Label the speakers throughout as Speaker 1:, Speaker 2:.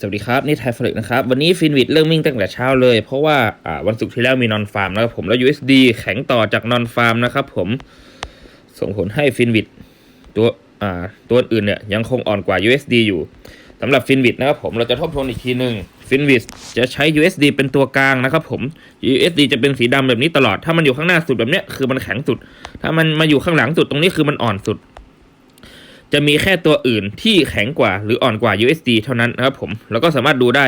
Speaker 1: สวัสดีครับ นี่ไทยฟลิกนะครับ วันนี้ฟินวิดเริ่มวิ่งตั้งแต่เช้าเลย เพราะว่าวันศุกร์ที่แล้วมีนอนฟาร์มนะครับผมแล้ว USD แข็งต่อจากนอนฟาร์มนะครับผมส่งผลให้ฟินวิดตัวตัวอื่นเนี่ยยังคงอ่อนกว่า USD อยู่สำหรับฟินวิดนะครับผมเราจะทบทวนอีกทีหนึ่งฟินวิดจะใช้ USD เป็นตัวกลางนะครับผม USD จะเป็นสีดำแบบนี้ตลอดถ้ามันอยู่ข้างหน้าสุดแบบเนี้ยคือมันแข็งสุด ถ้ามันมาอยู่ข้างหลังสุดตรงนี้คือมันอ่อนสุด จะมีแค่ตัวอื่นที่แข็งกว่าหรืออ่อนกว่า USD เท่านั้นนะครับผม แล้วก็สามารถดูได้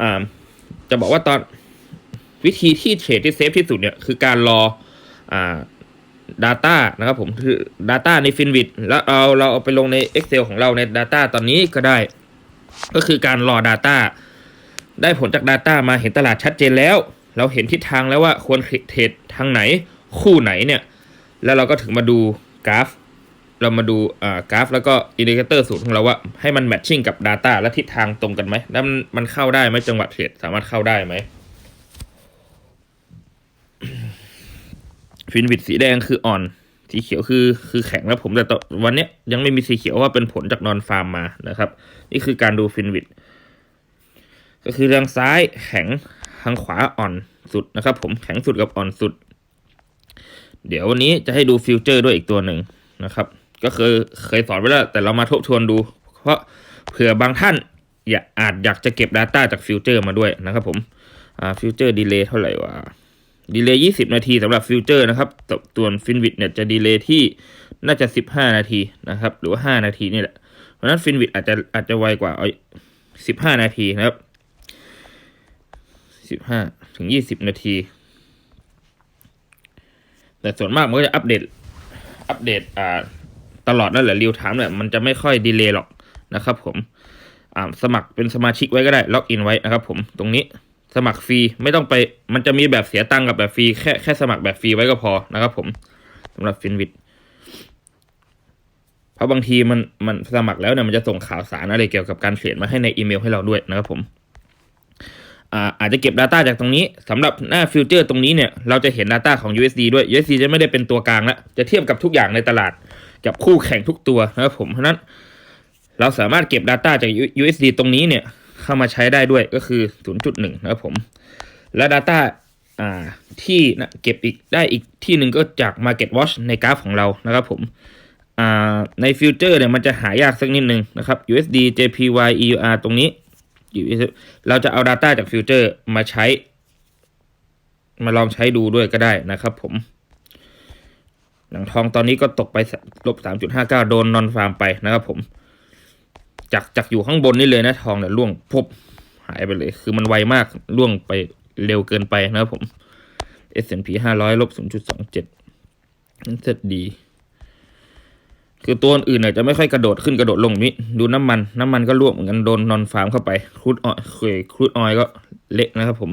Speaker 1: อ่าจะบอกว่าตอนวิธีที่เทรดที่เซฟที่สุดเนี่ยคือการรออ่า Data นะครับผมคือ Data ใน Finvit แล้วเอาเราเอาไปลงใน Excel ของเราใน Data ตอนนี้ก็ได้ ก็คือการรอ Data ได้ผลจาก Data มาเห็นตลาดชัดเจนแล้ว เราเห็นทิศทางแล้วว่าควรเทรดทางไหนคู่ไหนเนี่ย แล้วเราก็ถึงมาดูกราฟ เรามาดูอ่ากราฟแล้วก็อินดิเคเตอร์สูตรของเราว่าให้มันแมทชิ่งกับ Data และทิศทางตรงกันไหม แล้วมันเข้าได้ไหมจังหวะเทรดสามารถเข้าได้ไหมฟินวิดสีแดงคืออ่อน สีเขียวคือคือแข็งแล้วผมแต่วันนี้ยยังไม่มีสีเขียวว่าเป็นผลจากนอนฟาร์มมานะครับ นี่คือการดูฟินวิดก็คือทางซ้ายแข็งทางขวาอ่อนสุดนะครับ ผมแข็งสุดกับอ่อนสุด เดี๋ยววันนี้จะให้ดูฟิวเจอร์ด้วยอีกตัวหนึ่งนะครับ ก็เคยเคยสอนไว้แล้ว แต่เรามาทบทวนดู เพราะเผื่อบางท่านอยากอาจอยากจะเก็บ Data จากฟิวเจอร์มาด้วยนะครับผมอ่าฟิวเจอร์ดีเลย์เท่าไหร่วะดีเลย์ยี่สิบนาทีสำหรับฟิวเจอร์นะครับตส่วนฟินวิดเนี่ยจะดีเลย์ที่น่าจะสิบห้านาทีนะครับ หรือว่าห้านาทีนี่แหละ เพราะฉะนั้นฟินวิดอาจจะอาจจะไวกว่าเอาสิบห้านาทีนะครับสิบห้าถึงยี่สิบนาที แต่ส่วนมากมันก็จะอัปเดตอัปเดตอ่า ตลอดนั่นแหละเรียวไทม์เนี่ยมันจะไม่ค่อยดีเลย์หรอกนะครับผมอ่าสมัครเป็นสมาชิกไว้ก็ได้ล็อกอินไว้นะครับผมตรงนี้สมัครฟรีไม่ต้องไปมันจะมีแบบเสียตังค์กับแบบฟรีแค่แค่สมัครแบบฟรีไว้ก็พอนะครับผมสำหรับฟินวิดเพราะบางทีมันมันสมัครแล้วเนี่ยมันจะส่งข่าวสารอะไรเกี่ยวกับการเทรดมาให้ในอีเมลให้เราด้วยนะครับผมอาอาจจะเก็บ Data จากตรงนี้สำหรับหน้าฟิวเจอร์ตรงนี้เนี่ยเราจะเห็น Data ของ USD ด้วย USD จะไม่ได้เป็นตัวกลางแล้วจะเทียบกับทุกอย่างในตลาด กับคู่แข่งทุกตัวนะครับผมเพราะนั้นเราสามารถเก็บ Data จาก USD ตรงนี้เนี่ยเข้ามาใช้ได้ด้วยก็คือ 0.1 นะครับผม และ Data อ่าที่นะเก็บอีกได้อีกที่หนึ่งก็จาก Market Watch ในกราฟของเรานะครับผมอ่าในฟิวเจอร์เนี่ยมันจะหายากสักนิดนึงนะครับ USD JPY EUR ตรงนี้ เราจะเอา Data จากฟิวเจอร์มาใช้ มาลองใช้ดูด้วยก็ได้นะครับผม หนังทองตอนนี้ก็ตกไปลบสามจุดห้าเก้าโดนนอนฟาร์มไปนะครับผม จากจากอยู่ข้างบนนี่เลยนะทองเนี่ยล่วงพบหายไปเลย คือมันไวมากล่วงไปเร็วเกินไปนะครับผม S&P ห้าร้อยลบศูนย์จุดสองเจ็ดนั่นเสร็จดี คือตัวอื่นเนี่ยจะไม่ค่อยกระโดดขึ้นกระโดดลงนี้ ดูน้ำมัน น้ำมันก็ร่วงเหมือนกันโดนนอนฟาร์มเข้าไป ครูดออยเคยครูดออยก็เละนะครับผม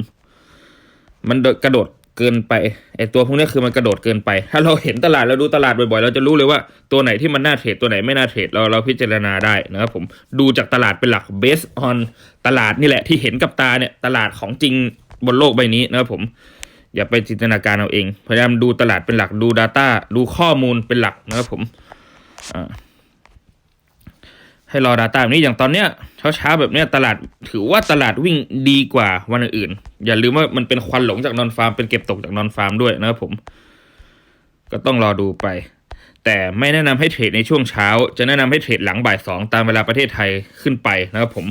Speaker 1: มันกระโดด เกินไปไอตัวพวกนี้คือมันกระโดดเกินไป ถ้าเราเห็นตลาดเราดูตลาดบ่อยๆ เราจะรู้เลยว่าตัวไหนที่มันน่าเทรดตัวไหนไม่น่าเทรดเราเราพิจารณาได้นะครับผมดูจากตลาดเป็นหลัก based on ตลาดนี่แหละที่เห็นกับตาเนี่ยตลาดของจริงบนโลกใบนี้นะครับผมอย่าไปจินตนาการเอาเอง พยายามดูตลาดเป็นหลักดู Data ดูข้อมูลเป็นหลักนะครับผมอ่า ให้รอ Data แบบนี้อย่างตอนเนี้ยเช้าๆแบบเนี้ยตลาดถือว่าตลาดวิ่งดีกว่าวันอื่นๆอย่าลืมว่ามันเป็นควันหลงจากนอนฟาร์มเป็นเก็บตกจากนอนฟาร์มด้วยนะครับผม ก็ต้องรอดูไป แต่ไม่แนะนำให้เทรดในช่วงเช้า จะแนะนำให้เทรดหลังบ่ายสองตามเวลาประเทศไทยขึ้นไปนะครับผม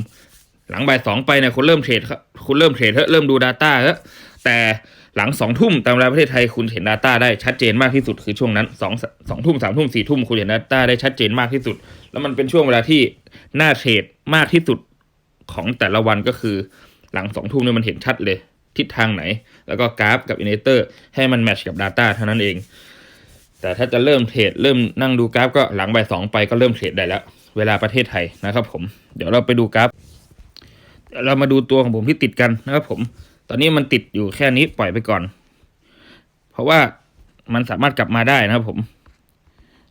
Speaker 1: หลังบ่ายสองไปเนี่ยคุณเริ่มเทรดครับคุณเริ่มเทรดเถอะเริ่มดู Data เถอะแต่ หลังสองทุ่มตามเวลาประเทศไทยคุณเห็น Data ได้ชัดเจนมากที่สุดคือช่วงนั้นสองสองทุ่มสามทุ่มสี่ทุ่มคุณเห็น Data ได้ชัดเจนมากที่สุด แล้วมันเป็นช่วงเวลาที่น่าเทรดมากที่สุดของแต่ละวันก็คือ หลังสองทุ่มเนี่ยมันเห็นชัดเลย ทิศทางไหน แล้วก็กราฟกับอินเดเตอร์ให้มันแมทช์กับ Data เท่านั้นเอง แต่ถ้าจะเริ่มเทรดเริ่มนั่งดูกราฟก็หลังบ่ายสองไปก็เริ่มเทรดได้แล้ว เวลาประเทศไทยนะครับ ผม เดี๋ยวเราไปดูกราฟ เรามาดูตัวของผมที่ติดกันนะครับผม ตอนนี้มันติดอยู่แค่นี้ปล่อยไปก่อน เพราะว่ามันสามารถกลับมาได้นะครับผม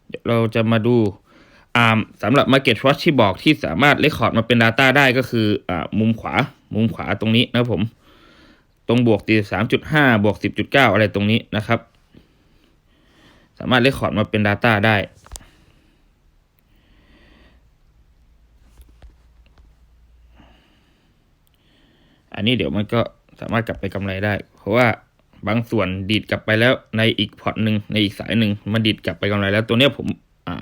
Speaker 1: เดี๋ยวเราจะมาดูอ่าสำหรับ Market Watch ที่บอกที่สามารถเลคคอร์ดมาเป็น Data ได้ก็คืออ่ามุมขวา มุมขวาตรงนี้นะครับผม ตรงบวกตีสามจุดห้าบวกสิบจุดเก้าอะไรตรงนี้นะครับ สามารถเลคคอร์ดมาเป็น Data ได้อันนี้เดี๋ยวมันก็ สามารถกลับไปกำไรได้ เพราะว่าบางส่วนดีดกลับไปแล้วในอีกพอร์ตหนึ่งในอีกสายหนึ่งมันดีดกลับไปกำไรแล้วตัวเนี้ยผมอ่า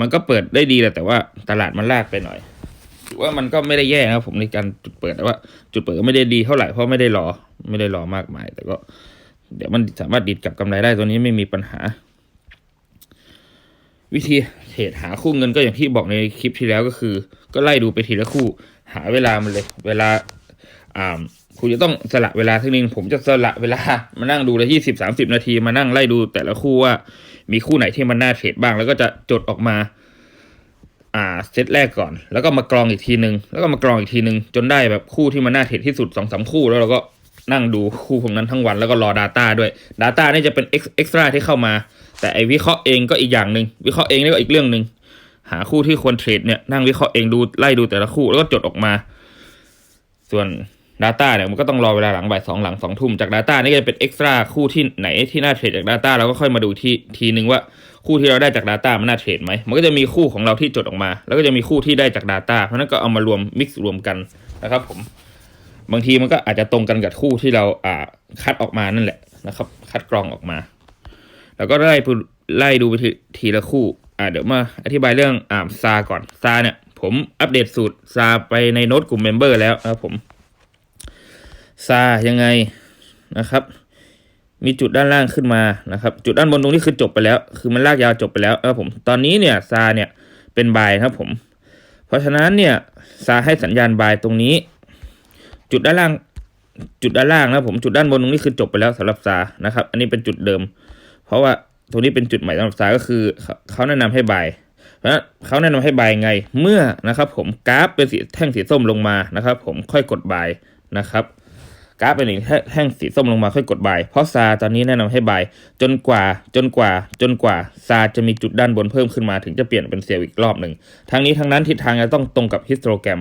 Speaker 1: มันก็เปิดได้ดีแหละแต่ว่าตลาดมันลากไปหน่อยถือว่ามันก็ไม่ได้แย่นะครับผมในการจุดเปิดแต่ว่า จุดเปิดก็ไม่ได้ดีเท่าไหร่เพราะไม่ได้รอไม่ได้รอมากมาย แต่ก็ เดี๋ยวมันสามารถดีดกลับกำไรได้ตัวนี้ไม่มีปัญหา วิธีเทรดหาคู่เงินก็อย่างที่บอกในคลิปที่แล้วก็คือ ก็ไล่ดูไปทีละคู่ หาเวลามันเลย เวลา คุณจะต้องสละเวลาทีนึงผมจะสละเวลามานั่งดูละยี่สิบสามสิบนาทีมานั่งไล่ดูแต่ละคู่ว่ามีคู่ไหนที่มันน่าเทรดบ้าง แล้วก็จะจดออกมา อ่าเซตแรกก่อน แล้วก็มากรองอีกทีนึง แล้วก็มากรองอีกทีนึง จนได้แบบคู่ที่มันน่าเทรดที่สุดสองสามคู่แล้วเราก็นั่งดูคู่พวกนั้นทั้งวันแล้วก็รอ Data ด้วย Data นี่จะเป็นเอ็กซ์ตร้าที่เข้ามา แต่ไอวิเคราะห์เองก็อีกอย่างหนึ่งวิเคราะห์เองนี่ก็อีกเรื่องหนึ่งหาคู่ที่ควรเทรดเนี่ยนั่งวิเคราะห์เองดูไล่ดูแต่ละคู่แล้วก็จดออกมา ส่วน Data เนี่ยมันก็ต้องรอเวลาหลังบ่ายสองหลังสองทุ่มจาก Data นี่ก็จะเป็นเอ็กซ์ตร้าคู่ที่ไหนที่น่าเทรดจาก Data เราก็ค่อยมาดูที่ทีนึงว่าคู่ที่เราได้จาก Data มันน่าเทรดไหมมันก็จะมีคู่ของเราที่จดออกมา แล้วก็จะมีคู่ที่ได้จาก Data เพราะนั้นก็เอามารวมมิกซ์รวมกันนะครับผมบางทีมันก็อาจจะตรงกันกับคู่ที่เราอ่าคัดออกมานั่นแหละนะครับ คัดกรองออกมา แล้วก็ไล่ไล่ดูไปทีทีละคู่อ่าเดี๋ยวมาอธิบายเรื่องอ่าซาก่อนซาเนี่ยผมอัปเดตสูตรซาไปในโน้ตกลุ่มเมมเบอร์แล้วนะครับผม ซายังไงนะครับ มีจุดด้านล่างขึ้นมานะครับ จุดด้านบนตรงนี้คือจบไปแล้ว คือมันลากยาวจบไปแล้วครับผมตอนนี้เนี่ยซาเนี่ยเป็นบายนะครับผม เพราะฉะนั้นเนี่ยซาให้สัญญาณบายตรงนี้ จุดด้านล่างจุดด้านล่างนะผมจุดด้านบนตรงนี้คือจบไปแล้วสำหรับซานะครับ อันนี้เป็นจุดเดิม เพราะว่าตรงนี้เป็นจุดใหม่สำหรับซาก็คือเขาแนะนำให้บายเพราะเขาแนะนำให้บายไงเมื่อนะครับ ผมกราฟเป็นสีแท่งสีส้มลงมานะครับ ผมค่อยกดบายนะครับ กราฟเป็นอย่งแท่งสีส้มลงมาค่อยกดบาย เพราะซาตอนนี้แนะนำให้บาย จนกว่าจนกว่าจนกว่าซาจะมีจุดด้านบนเพิ่มขึ้นมาถึงจะเปลี่ยนเป็นเซลล์อีกรอบหนึ่งทั้งนี้ทั้งนั้นทิศทางจะต้องตรงกับฮิสโตรแกรม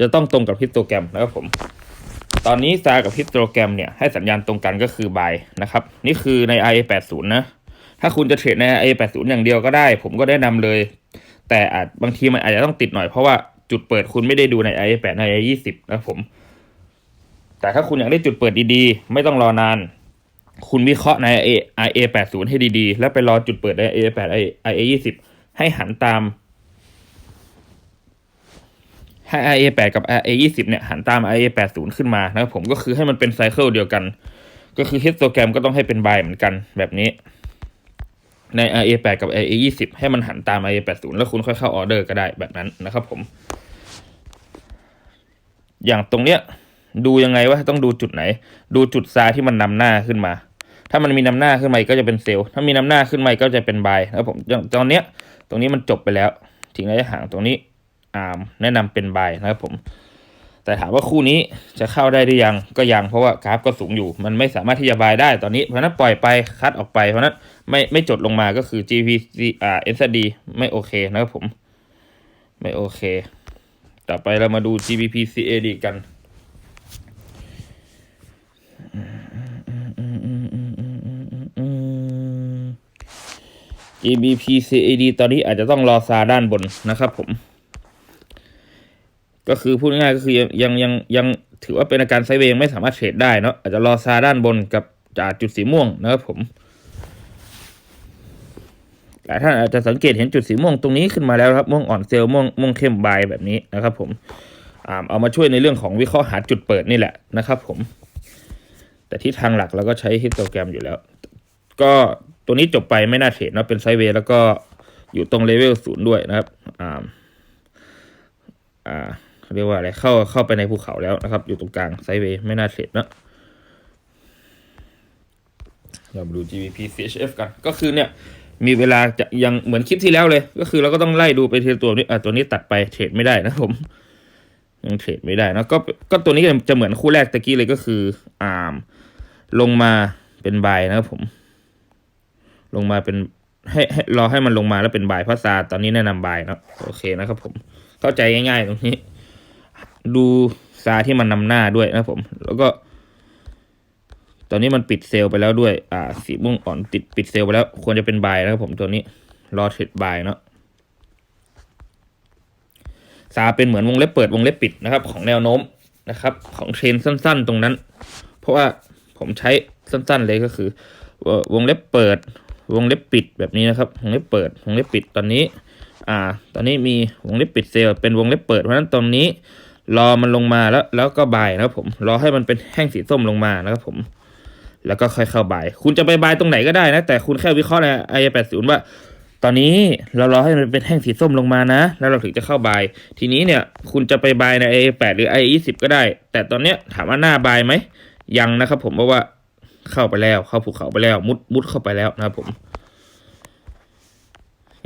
Speaker 1: จะต้องตรงกับฮิสโตรแกรมนะครับผมตอนนี้ซากับฮิสโตรแกรมเนี่ยให้สัญญาณตรงกันก็คือบายนะครับนี่คือใน IA80 นะถ้าคุณจะเทรดใน IA80 อย่างเดียวก็ได้ ผมก็แนะนำเลย แต่อาจบางทีมันอาจจะต้องติดหน่อยเพราะว่าจุดเปิดคุณไม่ได้ดูใน IA8 ใน IA20 นะครับผม แต่ถ้าคุณอยากได้จุดเปิดดีๆ ไม่ต้องรอนาน คุณวิเคราะห์ใน IA80 ให้ดีๆ แล้วไปรอจุดเปิดใน IA8 IA20 ให้หันตามให้ IA8 กับ IA20 เนี่ยหันตาม IA80 ขึ้นมานะครับผมก็คือให้มันเป็นไซเคิลเดียวกัน ก็คือฮิสโตแกรมก็ต้องให้เป็นบายเหมือนกันแบบนี้ ใน IA8 กับ IA20 ให้มันหันตาม IA80 แล้วคุณค่อยเข้าออเดอร์ก็ได้แบบนั้นนะครับผม อย่างตรงเนี้ย ดูยังไงว่าต้องดูจุดไหน ดูจุดซ้ายที่มันนำหน้าขึ้นมา ถ้ามันมีนำหน้าขึ้นมาก็จะเป็นเซลล์ถ้ามีนำหน้าขึ้นมาก็จะเป็นบายนะครับผมตอนเนี้ย ตรงนี้มันจบไปแล้วทิ้งระยะห่างตรงนี้อาร์มแนะนำเป็นบายนะครับผม แต่ถามว่าคู่นี้จะเข้าได้หรือยังก็ยังเพราะว่ากราฟก็สูงอยู่ มันไม่สามารถที่จะบายได้ตอนนี้เพราะนั้นปล่อยไปคัดออกไปเพราะฉะนั้นไม่ไม่จดลงมาก็คือ GPC อ่า SD ไม่โอเคนะครับผม ไม่โอเค ต่อไปเรามาดู GBP CAD กัน GBP CAD ตอนนี้อาจจะต้องรอซาด้านบนนะครับผม ก็คือพูดง่ายก็คือยังยังยังยังถือว่าเป็นอาการไซเวย์ยังไม่สามารถเทรดได้เนาะอาจจะรอซาด้านบนกับจากจุดสีม่วงนะครับผมหลายท่านอาจจะสังเกตเห็นจุดสีม่วงตรงนี้ขึ้นมาแล้วครับม่วงอ่อนเซลล์ม่วงม่วงเข้มบายแบบนี้นะครับ ผมเอามาช่วยในเรื่องของวิเคราะห์หาจุดเปิดนี่แหละนะครับ ผม แต่ที่ทางหลักเราก็ใช้ฮิสโตแกรมอยู่แล้ว ก็ตัวนี้จบไปไม่น่าเทรดนะเป็นไซเวย์แล้วก็อยู่ตรงเลเวลศูนย์ด้วยนะครับอ่าอ่าเรียกว่าอะไรเข้าเข้าไปในภูเขาแล้วนะครับ อยู่ตรงกลางไซเวย์ไม่น่าเทรดนะเรามาดู GBP CHF กัน ก็คือเนี่ย มีเวลาจะยังเหมือนคลิปที่แล้วเลย ก็คือเราก็ต้องไล่ดูไปทีละตัวนี้อะตัวนี้ตัดไปเทรดไม่ได้นะผมยังเทรดไม่ได้นะก็ก็ตัวนี้จะเหมือนคู่แรกตะกี้เลยก็คืออาร์มลงมาเป็นบายนะครับผม ลงมาเป็นให้ให้รอให้มันลงมาแล้วเป็นบายพราะซาตอนนี้แนะนำบายเนาะโอเคนะครับผมเข้าใจง่ายๆตรงนี้ ดูซาที่มันนำหน้าด้วยนะผม แล้วก็ ตอนนี้มันปิดเซลล์ไปแล้วด้วย อ่า สีม่วงอ่อนติดปิดเซลล์ไปแล้ว ควรจะเป็นบายนะครับผมตัวนี้รอเทรดบายเนาะซาเป็นเหมือนวงเล็บเปิดวงเล็บปิดนะครับ ของแนวโน้มนะครับ ของเทรนสั้น ๆ ตรงนั้น เพราะว่าผมใช้สั้น ๆ เลยก็คือ วงเล็บเปิด วงเล็บปิดแบบนี้นะครับ วงเล็บเปิด วงเล็บปิดตอนนี้ อ่า ตอนนี้มีวงเล็บปิดเซลล์เป็นวงเล็บเปิด เพราะฉะนั้นตรงนี้ รอมันลงมาแล้ว แล้วก็บายนะครับผม รอให้มันเป็นแห้งสีส้มลงมานะครับผม แล้วก็ค่อยเข้าบาย คุณจะไปบายตรงไหนก็ได้นะ แต่คุณแค่วิเคราะห์ใน i 8 0ว่า ตอนนี้เรารอให้มันเป็นแห้งสีส้มลงมานะ แล้วเราถึงจะเข้าบาย ทีนี้เนี่ย คุณจะไปบายใน i 8หรือ i 2 0ก็ได้ แต่ตอนเนี้ยถามว่าหน้าบายไหม ยังนะครับผมเพราะว่า เข้าไปแล้ว เข้าภูเขาไปแล้ว มุดมุดเข้าไปแล้วนะครับผม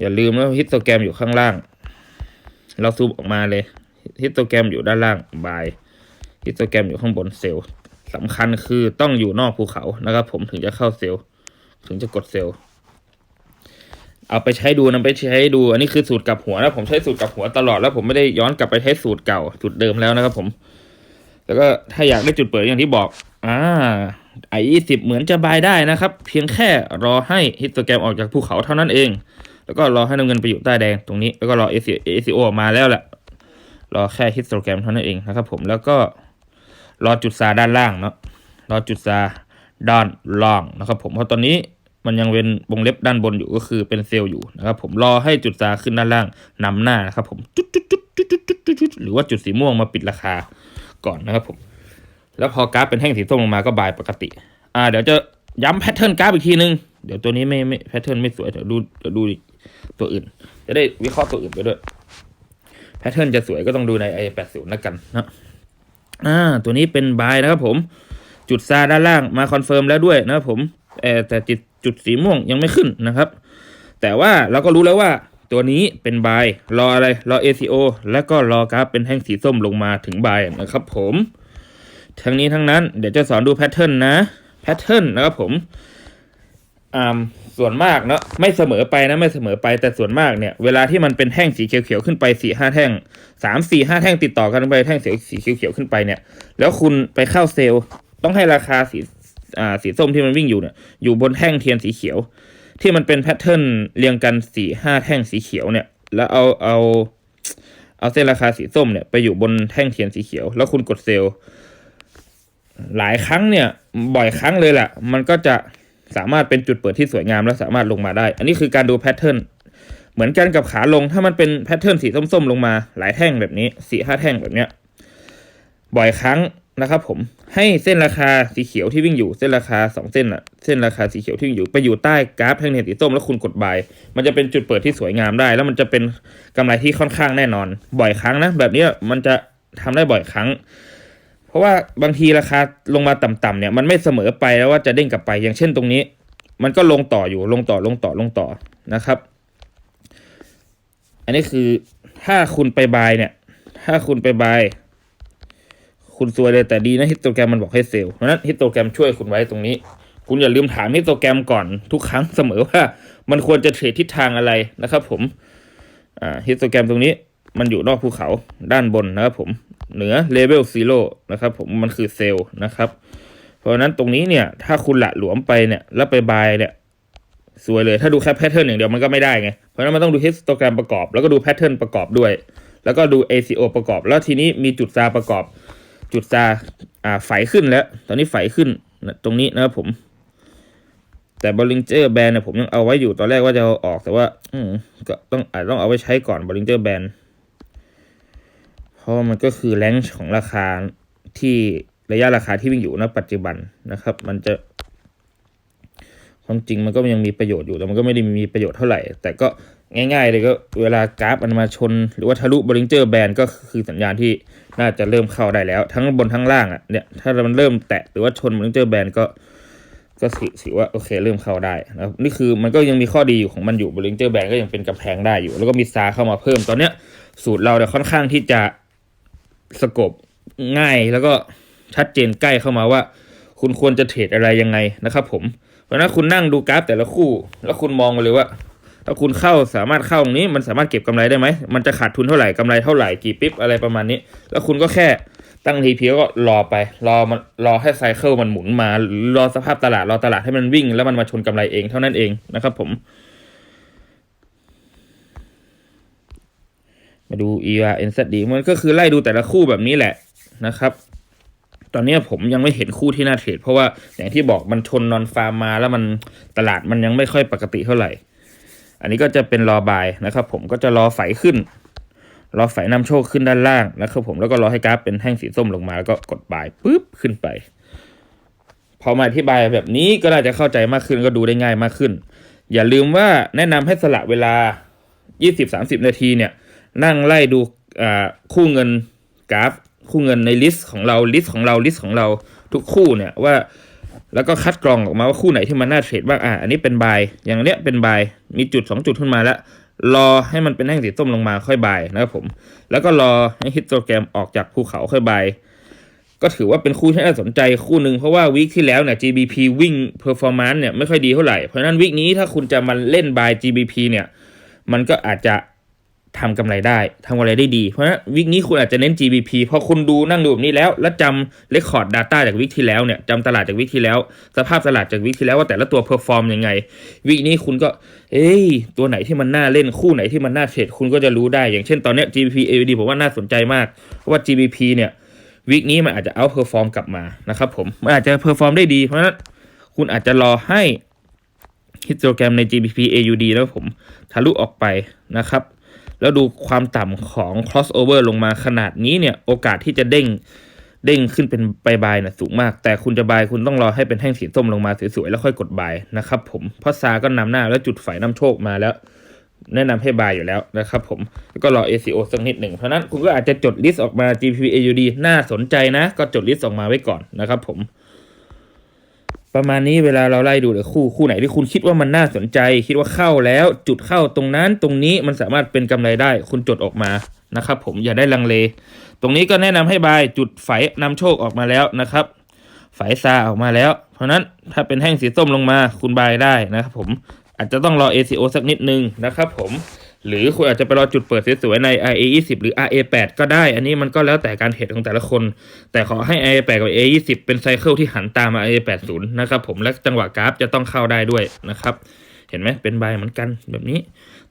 Speaker 1: อย่าลืมว่าฮิตโตแกรมอยู่ข้างล่าง เราซูมออกมาเลยฮิตโตแกรมอยู่ด้านล่างบายฮิตโตแกรมอยู่ข้างบนเซลล์สำคัญคือต้องอยู่นอกภูเขานะครับ ผมถึงจะเข้าเซลล์ ถึงจะกดเซลล์ เอาไปใช้ดูนำไปใช้ดู อันนี้คือสูตรกลับหัวนะผมใช้สูตรกลับหัวตลอดแล้วผมไม่ได้ย้อนกลับไปใช้สูตรเก่าสูตรเดิมแล้วนะครับผม แล้วก็ถ้าอยากได้จุดเปิดอย่างที่บอกอ่าไอยี่สิบเหมือนจะบายได้นะครับ เพียงแค่รอให้ฮิตโตแกรมออกจากภูเขาเท่านั้นเอง แล้วก็รอให้น้ำเงินไปอยู่ใต้แดงตรงนี้ แล้วก็รอเอซีเอซีโอมาแล้วแหละรอแค่ฮิตโตแกรมเท่านั้นเองนะครับผมแล้วก็รอจุดซาด้านล่างเนาะรอจุดซาด้านล่างนะครับผมเพราะตอนนี้มันยังเป็นวงเล็บด้านบนอยู่ก็คือเป็นเซลล์อยู่นะครับผมรอให้จุดซาขึ้นด้านล่างนำหน้านะครับผมหรือว่าจุดสีม่วงมาปิดราคา ก่อนนะครับผม แล้วพอกราฟเป็นแท่งสีส้มลงมาก็บายปกติ อ่า เดี๋ยวจะย้ำแพทเทิร์นกราฟอีกทีนึง เดี๋ยวตัวนี้ไม่ไม่แพทเทิร์นไม่สวย เดี๋ยวดูเดี๋ยวดูตัวอื่น จะได้วิเคราะห์ตัวอื่นไปด้วย แพทเทิร์นจะสวยก็ต้องดูใน i 8 0แล้วกันนะอ่า ตัวนี้เป็นบายนะครับผม จุดซาด้านล่างมาคอนเฟิร์มแล้วด้วยนะครับผมแต่จุดจุดสีม่วงยังไม่ขึ้นนะครับ แต่ว่าเราก็รู้แล้วว่า ตัวนี้เป็นบายรออะไรรอ ACO แล้วก็รอกราฟเป็นแท่งสีส้มลงมาถึงบายนะครับผมทั้งนี้ทั้งนั้นเดี๋ยวจะสอนดูแพทเทิร์นนะแพทเทิร์นนะครับผมอ่าส่วนมากเนาะไม่เสมอไปนะไม่เสมอไปแต่ส่วนมากเนี่ยเวลาที่มันเป็นแท่งสีเขียวๆขึ้นไปสี่ห้าแท่งสามสี่ห้าแท่งติดต่อกันไปแท่งสีสีเขียวๆขึ้นไปเนี่ย แล้วคุณไปเข้าเซลล์ต้องให้ราคาสีอ่าสีส้มที่มันวิ่งอยู่เนี่ยอยู่บนแท่งเทียนสีเขียว ที่มันเป็นแพทเทิร์นเรียงกันสี่ห้าแท่งสีเขียวเนี่ย แล้วเอาเอาเอาเส้นราคาสีส้มเนี่ยไปอยู่บนแท่งเทียนสีเขียว แล้วคุณกดเซลล์หลายครั้งเนี่ย บ่อยครั้งเลยแหละมันก็จะสามารถเป็นจุดเปิดที่สวยงามและสามารถลงมาได้ อันนี้คือการดูแพทเทิร์นเหมือนกันกับขาลงถ้ามันเป็นแพทเทิร์นสีส้มๆ ลงมา หลายแท่งแบบนี้สี่ห้าแท่งแบบเนี้ย บ่อยครั้ง นะครับผมให้เส้นราคาสีเขียวที่วิ่งอยู่เส้นราคาสองเส้นอะเส้นราคาสีเขียวที่วิ่งอยู่ไปอยู่ใต้กราฟแท่งเทียนสีส้มแล้วคุณกดบายมันจะเป็นจุดเปิดที่สวยงามได้ แล้วมันจะเป็นกำไรที่ค่อนข้างแน่นอน บ่อยครั้งนะแบบนี้มันจะทำได้บ่อยครั้ง เพราะว่าบางทีราคาลงมาต่ำๆเนี่ยมันไม่เสมอไปแล้วว่าจะเด้งกลับไปอย่างเช่นตรงนี้ มันก็ลงต่ออยู่ลงต่อลงต่อลงต่อนะครับ อันนี้คือถ้าคุณไปบายเนี่ย ถ้าคุณไปบาย คุณซวยเลยแต่ดีนะฮิตโตแกรมมันบอกให้เซลล์เพราะนั้นฮิตโตแกรมช่วยคุณไว้ตรงนี้ คุณอย่าลืมถามฮิตโตแกรมก่อนทุกครั้งเสมอว่า มันควรจะเทรดทิศทางอะไรนะครับ ผมฮิตโตแกรมตรงนี้มันอยู่นอกภูเขาด้านบนนะครับผมเหนือเลเวลซีโร่นะครับผมมันคือเซลล์นะครับ เพราะนั้นตรงนี้เนี่ย ถ้าคุณหละหลวมไปเนี่ยแล้วไปบายเนี่ยสวยเลยถ้าดูแค่แพทเทิร์นอย่างเดียวมันก็ไม่ได้ไง เพราะฉะนั้นมันต้องดูฮิสโตแกรมประกอบ แล้วก็ดูแพทเทิร์นประกอบด้วย แล้วก็ดู ACO ประกอบ แล้วทีนี้มีจุดซาประกอบ จุดซาอ่าไฟขึ้นแล้ว ตอนนี้ไฟขึ้นนะตรงนี้นะครับผม แต่บริงเจอร์แบนเนี่ยผมยังเอาไว้อยู่ตอนแรกว่าจะเอาออกแต่ว่า อืมก็ต้องอาจต้องเอาไว้ใช้ก่อนบริงเจอร์แบนเพราะมันก็คือแรงของราคาที่ระยะราคาที่วิ่งอยู่ณปัจจุบันนะครับ มันจะความจริงมันก็ยังมีประโยชน์อยู่แต่มันก็ไม่ได้มีประโยชน์เท่าไหร่ แต่ก็ ง่ายๆเลยก็เวลากราฟมันมาชน หรือว่าทะลุบริงเจอร์แบนก็คือสัญญาณที่น่าจะเริ่มเข้าได้แล้ว ทั้งบนทั้งล่างอะเนี่ยถ้ามันเริ่มแตะหรือว่าชนบริงเจอร์แบนก็ก็ถือว่าโอเคเริ่มเข้าได้นะครับนี่คือมันก็ยังมีข้อดีอยู่ของมันอยู่บริงเจอร์แบนก็ยังเป็นกำแพงได้อยู่ แล้วก็มีซาเข้ามาเพิ่มตอนเนี้ยสูตรเราเนี่ยค่อนข้างที่จะสกบง่ายแล้วก็ชัดเจนใกล้เข้ามาว่า คุณควรจะเทรดอะไรยังไงนะครับผมเพราะฉะนั้นคุณนั่งดูกราฟแต่ละคู่ แล้วคุณมองมาเลยว่า ถ้าคุณเข้าสามารถเข้าตรงนี้มันสามารถเก็บกำไรได้ไหม มันจะขาดทุนเท่าไหร่กำไรเท่าไหร่กี่ปิ๊บอะไรประมาณนี้ แล้วคุณก็แค่ตั้งทีเพียก็รอไป รอมันรอให้ไซเคิลมันหมุนมา รอสภาพตลาดรอตลาดให้มันวิ่ง แล้วมันมาชนกำไรเองเท่านั้นเองนะครับผม มาดู ER NZD มันก็คือไล่ดูแต่ละคู่แบบนี้แหละนะครับตอนนี้ผมยังไม่เห็นคู่ที่น่าเทรดเพราะว่าอย่างที่บอกมันชนนอนฟาร์มมาแล้วมันตลาดมันยังไม่ค่อยปกติเท่าไหร่ อันนี้ก็จะเป็นรอบายนะครับผมก็จะรอไฟขึ้น รอไฟนำโชคขึ้นด้านล่างนะครับผมแล้วก็รอให้กราฟเป็นแท่งสีส้มลงมาแล้วก็กดบายปุ๊บขึ้นไป พอมาอธิบายแบบนี้ก็น่าจะเข้าใจมากขึ้นก็ดูได้ง่ายมากขึ้น อย่าลืมว่าแนะนำให้สละเวลา 20-30 นาทีเนี่ยนั่งไล่ดูคู่เงินกราฟ คู่เงินในลิสต์ของเราลิสต์ของเราลิสต์ของเราทุกคู่เนี่ยว่า แล้วก็คัดกรองออกมาว่าคู่ไหนที่มันน่าเทรดบ้างอะอันนี้เป็นบายอย่างเนี้ยเป็นบายมีจุด 2 จุดขึ้นมาแล้ว รอให้มันเป็นแท่งสีส้มลงมาค่อยบายนะครับผม แล้วก็รอให้ฮิตโตแกรมออกจากภูเขาค่อยบายก็ถือว่าเป็นคู่ที่น่าสนใจคู่หนึ่งเพราะว่าวีคที่แล้วเนี่ย GBP วิ่ง performance เนี่ยไม่ค่อยดีเท่าไหร่ เพราะนั้นวีคนี้ถ้าคุณจะมาเล่น buy GBP เนี่ย มันก็อาจจะ ทำกำไรได้ทำกำไรได้ดี เพราะฉะนั้นวิกนี้คุณอาจจะเน้น GBP พอคุณดูนั่งดูแบบนี้แล้ว แล้วจำเรคคอร์ด Data จากวิกที่แล้วเนี่ยจำตลาดจากวิกที่แล้ว สภาพตลาดจากวิกที่แล้วว่าแต่ละตัวเพอร์ฟอร์มยังไง วิกนี้คุณก็ เอ้ย ตัวไหนที่มันน่าเล่นคู่ไหนที่มันน่าเทรดคุณก็จะรู้ได้ อย่างเช่นตอนนี้ GBP AUD ผมว่าน่าสนใจมากเพราะว่า GBP เนี่ยวิกนี้มันอาจจะเอาเพอร์ฟอร์มกลับมานะครับผมมันอาจจะเพอร์ฟอร์มได้ดีเพราะฉะนั้นคุณอาจจะรอให้ฮิสโตแกรมใน GBP AUD แล้วผมทะลุออกไปนะครับ แล้วดูความต่ำของ crossover ลงมาขนาดนี้เนี่ย โอกาสที่จะเด้งเด้งขึ้นเป็นบายบายนะสูงมาก แต่คุณจะบายคุณต้องรอให้เป็นแท่งสีส้มลงมาสวยๆ แล้วค่อยกดบายนะครับผมเพราะซาก็นำหน้าแล้วจุดไฟนำโชคมาแล้ว แนะนำให้บายอยู่แล้วนะครับผมแล้วก็รอ ACO สักนิดหนึ่งเพราะนั้นคุณก็อาจจะจดลิสต์ออกมา GP AUD น่าสนใจนะ ก็จดลิสต์ออกมาไว้ก่อนนะครับผม ประมาณนี้เวลาเราไล่ดูเลยคู่คู่ไหนที่คุณคิดว่ามันน่าสนใจ คิดว่าเข้าแล้ว จุดเข้าตรงนั้นตรงนี้มันสามารถเป็นกำไรได้ คุณจดออกมานะครับ ผมอย่าได้ลังเล ตรงนี้ก็แนะนำให้บายจุดไฟนำโชคออกมาแล้วนะครับไฟซาออกมาแล้ว เพราะนั้นถ้าเป็นแท่งสีส้มลงมาคุณบายได้นะครับ ผมอาจจะต้องรอ ACO สักนิดนึงนะครับ ผม หรือคุณอาจจะไปรอจุดเปิดสวยๆใน RA 20หรือ RA 8ก็ได้ อันนี้มันก็แล้วแต่การเทรดของแต่ละคน แต่ขอให้ RA 8กับ RA 20เป็นไซเคิลที่หันตามมา RA 80นะครับผมและจังหวะกราฟจะต้องเข้าได้ด้วยนะครับเห็นไหมเป็นใบเหมือนกันแบบนี้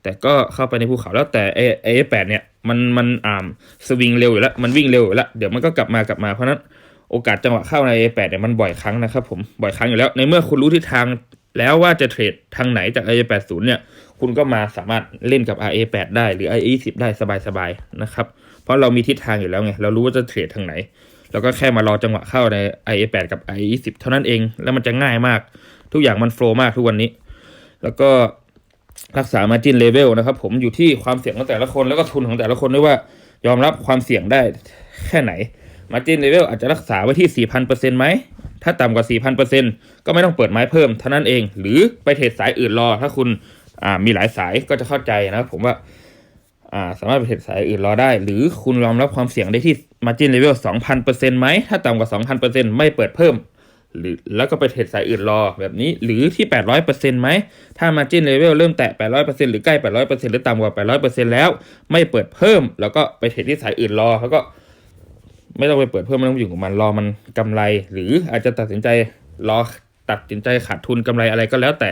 Speaker 1: แต่ก็เข้าไปในภูเขาแล้วแต่ RA 8เนี่ยมันมันอ่าสวิงเร็วอยู่แล้วมันวิ่งเร็วอยู่แล้วเดี๋ยวมันก็กลับมากลับมาเพราะนั้นโอกาสจังหวะเข้าใน RA 8 เนี่ยมันบ่อยครั้งนะครับผมบ่อยครั้งอยู่แล้วในเมื่อคุณรู้ทิศทาง แล้วว่าจะเทรดทางไหนจาก RA 80เนี่ย คุณก็มาสามารถเล่นกับ RA 8ได้หรือ RA 20ได้สบายๆนะครับ เพราะเรามีทิศทางอยู่แล้วไง เรารู้ว่าจะเทรดทางไหนเราก็แค่มารอจังหวะเข้าใน RA 8กับ RA 20เท่านั้นเอง แล้วมันจะง่ายมาก ทุกอย่างมันโฟล์มากทุกวันนี้ แล้วก็รักษา margin level นะครับ ผมอยู่ที่ความเสี่ยงของแต่ละคนแล้วก็ทุนของแต่ละคนด้วยว่ายอมรับความเสี่ยงได้แค่ไหน margin level อาจจะรักษาไว้ที่ 4,000%ไหม ถ้าต่ำกว่า 4,000%ก็ไม่ต้องเปิดไม้เพิ่มเท่านั้นเอง หรือไปเทรดสายอื่นรอ ถ้าคุณอ่ามีหลายสายก็จะเข้าใจนะครับผมว่าอ่าสามารถไปเทรดสายอื่นรอได้ หรือคุณยอมรับความเสี่ยงได้ที่ margin level 2,000%ไหม ถ้าต่ำกว่า 2,000%ไม่เปิดเพิ่ม หรือแล้วก็ไปเทรดสายอื่นรอแบบนี้ หรือที่ 800%ไหม ถ้า margin level เริ่มแตะ 800%หรือใกล้ 800%หรือต่ำกว่า 800%แล้ว ไม่เปิดเพิ่ม แล้วก็ไปเทรดที่สายอื่นรอแล้วก็ ไม่ต้องไปเปิดเพิ่มไม่ต้องอยู่กับมันรอมันกำไร หรืออาจจะตัดสินใจรอตัดสินใจขาดทุนกำไรอะไรก็แล้วแต่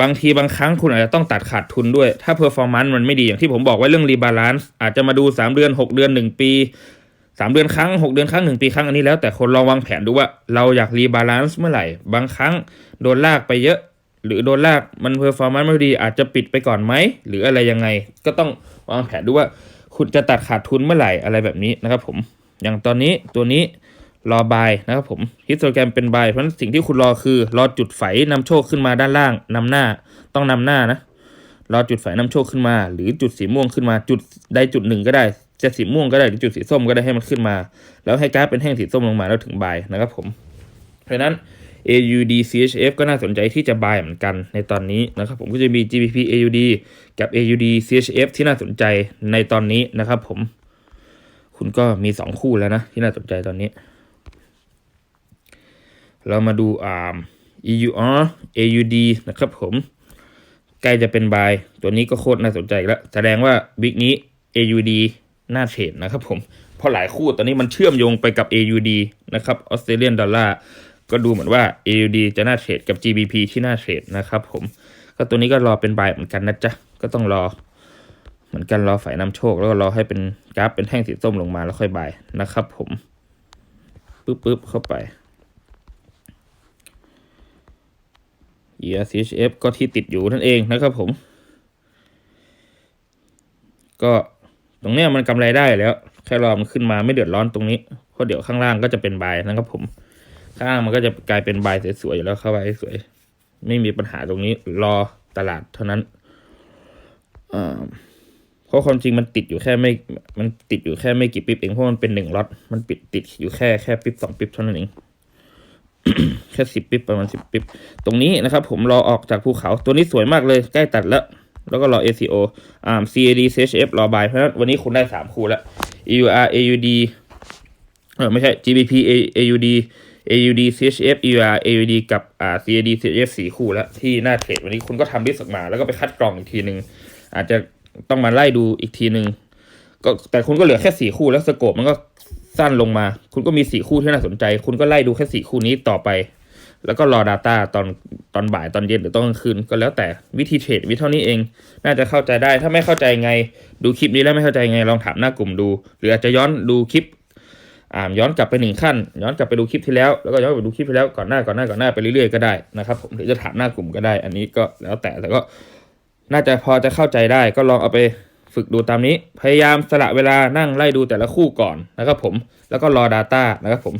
Speaker 1: บางทีบางครั้งคุณอาจจะต้องตัดขาดทุนด้วย ถ้าเพอร์ฟอร์แมนซ์มันไม่ดีอย่างที่ผมบอกไว้เรื่องรีบาลานซ์อาจจะมาดู 3 เดือน 6 เดือน 1 ปี 3 เดือนครั้ง 6 เดือนครั้ง 1 ปีครั้งอันนี้แล้วแต่คนลองวางแผนดูว่าเราอยากรีบาลานซ์เมื่อไหร่ บางครั้งโดนลากไปเยอะ หรือโดนลากมันเพอร์ฟอร์แมนซ์ไม่ดี อาจจะปิดไปก่อนไหม หรืออะไรยังไง ก็ต้องวางแผนดูว่า คุณจะตัดขาดทุนเมื่อไหร่อะไรแบบนี้นะครับผม อย่างตอนนี้ตัวนี้รอบายนะครับผมฮิสโตแกรมเป็นบายเพราะฉะนั้นสิ่งที่คุณรอคือ รอจุดไฟนำโชคขึ้นมาด้านล่างนำหน้าต้องนำหน้านะรอจุดไฟนำโชคขึ้นมา หรือจุดสีม่วงขึ้นมาจุดใดจุดหนึ่งก็ได้จะสีม่วงก็ได้หรือจุดสีส้มก็ได้ให้มันขึ้นมา แล้วให้กราฟเป็นแท่งสีส้มลงมาแล้วถึงบายนะครับผมเพราะฉะนั้น AUD CHF ก็น่าสนใจที่จะบายเหมือนกันในตอนนี้นะครับผมก็จะมี GBP AUD กับ AUD CHF ที่น่าสนใจในตอนนี้นะครับผม คุณก็มี2คู่แล้วนะ ที่น่าสนใจตอนนี้ เรามาดูอ่า EUR AUD นะครับผม ใกล้จะเป็นบายตัวนี้ก็โคตรน่าสนใจแล้ว แสดงว่าบิ๊กนี้ AUD น่าเทรดนะครับผม เพราะหลายคู่ตอนนี้มันเชื่อมโยงไปกับ AUD นะครับออสเตรเลียนดอลลาร์ก็ดูเหมือนว่า AUD จะน่าเทรดกับ GBP ที่น่าเทรดนะครับผม ก็ตัวนี้ก็รอเป็นบายเหมือนกันนะจ๊ะ ก็ต้องรอ เหมือนกันรอฝ่ายนำโชค แล้วก็รอให้เป็นกราฟเป็นแท่งสีส้มลงมาแล้วค่อยบายนะครับ ผมปึ๊บปึ๊บเข้าไป ERCHF ก็ที่ติดอยู่นั่นเองนะครับผม ก็ตรงเนี้ยมันกำไรได้แล้ว แค่รอมันขึ้นมาไม่เดือดร้อนตรงนี้เพราะเดี๋ยวข้างล่างก็จะเป็นบายนะครับผม ข้างล่างมันก็จะกลายเป็นบายสวยๆอยู่แล้วเข้าไปสวย ไม่มีปัญหาตรงนี้รอตลาดเท่านั้นอ่า เพราะความจริงมันติดอยู่แค่ไม่ มันติดอยู่แค่ไม่กี่ปิ๊บเองเพราะมันเป็นหนึ่งล็อตมันปิดติดอยู่แค่แค่ปิ๊บสองปิ๊บเท่านั้นเองแค่สิบปิ๊บประมาณสิบปิ๊บตรงนี้นะครับ ผมรอออกจากภูเขาตัวนี้สวยมากเลยใกล้ตัดแล้ว แล้วก็รอ ACO อ่า CAD CHF รอบายเพราะฉะนั้นวันนี้คุณได้สามคู่แล้ว EUR AUD เออไม่ใช่ GBP AUD AUD CHF EUR AUD กับอ่า CAD CHF สี่คู่แล้วที่หน้าเทรดวันนี้คุณก็ทำลิสต์ออกมา แล้วก็ไปคัดกรองอีกทีหนึ่งอาจจะ ต้องมาไล่ดูอีกทีหนึ่งก็แต่คุณก็เหลือแค่สี่คู่แล้วสโคปมันก็สั้นลงมา คุณก็มีสี่คู่ที่น่าสนใจ คุณก็ไล่ดูแค่สี่คู่นี้ต่อไป แล้วก็รอ Data ตอนตอนบ่ายตอนเย็นหรือตอนกลางคืนก็แล้วแต่วิธีเทรดวิธีเท่านี้เอง น่าจะเข้าใจได้ถ้าไม่เข้าใจไง ดูคลิปนี้แล้วไม่เข้าใจไงลองถามหน้ากลุ่มดู หรืออาจจะย้อนดูคลิปอ่าย้อนกลับไปหนึ่งขั้น ย้อนกลับไปดูคลิปที่แล้วแล้วก็ย้อนไปดูคลิปที่แล้วก่อนหน้าก่อนหน้าก่อนหน้าไปเรื่อยๆก็ได้นะครับผมหรือจะถามหน้ากลุ่มก็ได้ อันนี้ก็แล้วแต่แต่ก็ น่าจะพอจะเข้าใจได้ก็ลองเอาไปฝึกดูตามนี้ พยายามสละเวลานั่งไล่ดูแต่ละคู่ก่อนนะครับผม แล้วก็รอ Data นะครับผม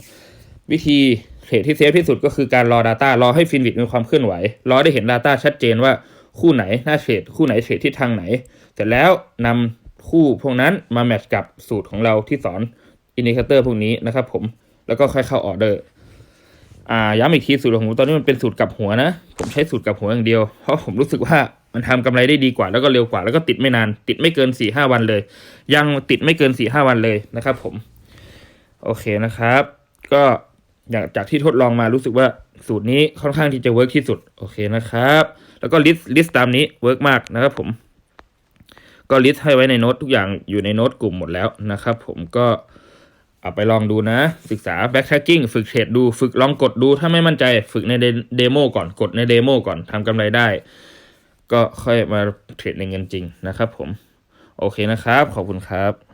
Speaker 1: วิธีเทรดที่เซฟที่สุดก็คือการรอ Data รอให้ฟินวิดมีความเคลื่อนไหว รอได้เห็น Data ชัดเจนว่าคู่ไหนน่าเทรดคู่ไหนเทรดที่ทางไหน เสร็จแล้วนำคู่พวกนั้นมาแมทช์กับสูตรของเราที่สอนอินดิเคเตอร์พวกนี้นะครับผม แล้วก็ค่อยเข้าออเดอร์ อ่าย้ำอีกทีสูตรของผมตอนนี้มันเป็นสูตรกลับหัวนะ ผมใช้สูตรกลับหัวอย่างเดียว เพราะผมรู้สึกว่ามันทำกำไรได้ดีกว่าแล้วก็เร็วกว่าแล้วก็ติดไม่นาน ติดไม่เกินสี่ห้าวันเลย ยังติดไม่เกินสี่ห้าวันเลยนะครับ ผม โอเคนะครับ ก็อย่างจากที่ทดลองมารู้สึกว่าสูตรนี้ค่อนข้างที่จะเวิร์กที่สุดโอเคนะครับ แล้วก็ลิสต์ลิสต์ตามนี้เวิร์กมากนะครับ ผม ก็ลิสต์ให้ไว้ในโน้ตทุกอย่างอยู่ในโน้ตกลุ่มหมดแล้วนะครับ ผมก็ เอาไปลองดูนะ ศึกษา backtracking ฝึกเทรดดู ฝึกลองกดดู ถ้าไม่มั่นใจฝึกในเดโมก่อน กดในเดโมก่อนทำกำไรได้ ก็ค่อยมาเทรดในเงินจริงนะครับผม โอเคนะครับ ขอบคุณครับ